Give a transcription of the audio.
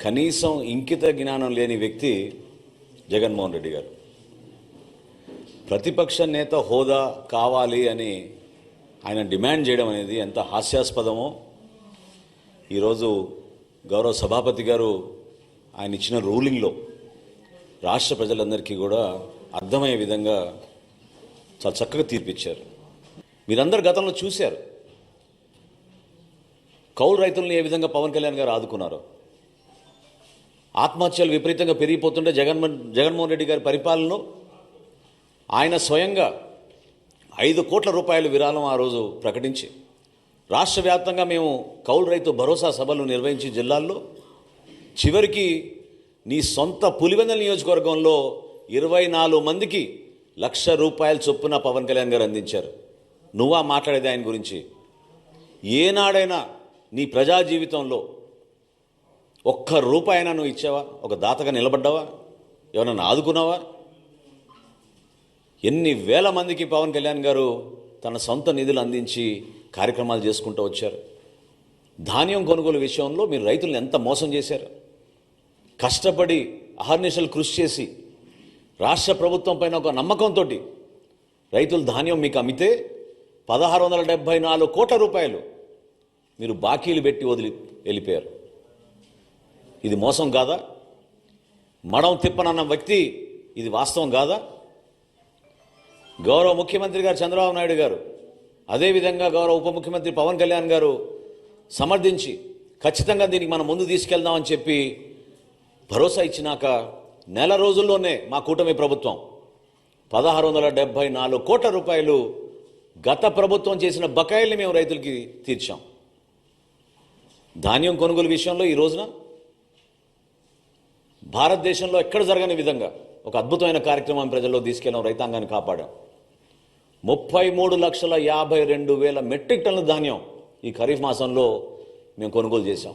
కనీసం ఇంకిత జ్ఞానం లేని వ్యక్తి జగన్మోహన్ రెడ్డి గారు. ప్రతిపక్ష నేత హోదా కావాలి అని ఆయన డిమాండ్ చేయడం అనేది ఎంత హాస్యాస్పదమో. ఈరోజు గౌరవ సభాపతి గారు ఆయన ఇచ్చిన రూలింగ్లో రాష్ట్ర ప్రజలందరికీ కూడా అర్థమయ్యే విధంగా చాలా చక్కగా తీర్పిచ్చారు. మీరందరు గతంలో చూశారు. కౌలు రైతులను ఏ విధంగా పవన్ కళ్యాణ్ గారు ఆదుకున్నారో. ఆత్మహత్యలు విపరీతంగా పెరిగిపోతుంటే జగన్మోహన్ జగన్మోహన్ రెడ్డి గారి పరిపాలనలో ఆయన స్వయంగా ఐదు కోట్ల రూపాయల విరాళం ఆ రోజు ప్రకటించి రాష్ట్ర వ్యాప్తంగా మేము కౌలు రైతు భరోసా సభలు నిర్వహించి జిల్లాల్లో చివరికి నీ సొంత పులివెందల నియోజకవర్గంలో ఇరవై నాలుగు మందికి లక్ష రూపాయల చొప్పున పవన్ కళ్యాణ్ గారు అందించారు. నువ్వా మాట్లాడేది ఆయన గురించి. ఏనాడైనా నీ ప్రజా జీవితంలో ఒక్క రూపాయి నువ్వు ఇచ్చావా? ఒక దాతగా నిలబడ్డావా? ఎవరన్నా ఆదుకున్నావా? ఎన్ని వేల మందికి పవన్ కళ్యాణ్ గారు తన సొంత నిధులు అందించి కార్యక్రమాలు చేసుకుంటూ వచ్చారు. ధాన్యం కొనుగోలు విషయంలో మీరు రైతులను ఎంత మోసం చేశారు? కష్టపడి అహర్నిశలు కృషి చేసి రాష్ట్ర ప్రభుత్వం పైన ఒక నమ్మకంతో రైతులు ధాన్యం మీకు అమ్మితే పదహారు వందల డెబ్భై నాలుగు కోట్ల రూపాయలు మీరు బాకీలు పెట్టి వదిలి వెళ్ళిపోయారు. ఇది మోసం కాదా? మడం తిప్పనన్న వ్యక్తి ఇది వాస్తవం కాదా? గౌరవ ముఖ్యమంత్రి గారు చంద్రబాబు నాయుడు గారు అదేవిధంగా గౌరవ ఉప ముఖ్యమంత్రి పవన్ కళ్యాణ్ గారు సమర్థించి ఖచ్చితంగా దీనికి మనం ముందు తీసుకెళ్దామని చెప్పి భరోసా ఇచ్చినాక నెల రోజుల్లోనే మా కూటమి ప్రభుత్వం పదహారు వందల డెబ్భై నాలుగు కోట్ల రూపాయలు గత ప్రభుత్వం చేసిన బకాయిల్ని మేము రైతులకి తీర్చాం. ధాన్యం కొనుగోలు విషయంలో ఈ రోజున భారతదేశంలో ఎక్కడ జరగని విధంగా ఒక అద్భుతమైన కార్యక్రమం ప్రజల్లో తీసుకెళ్ళాం రైతాంగాన్ని కాపాడాం. ముప్పై మూడు లక్షల యాభై రెండు వేల మెట్రిక్ టన్నుల ధాన్యం ఈ ఖరీఫ్ మాసంలో మేము కొనుగోలు చేశాం.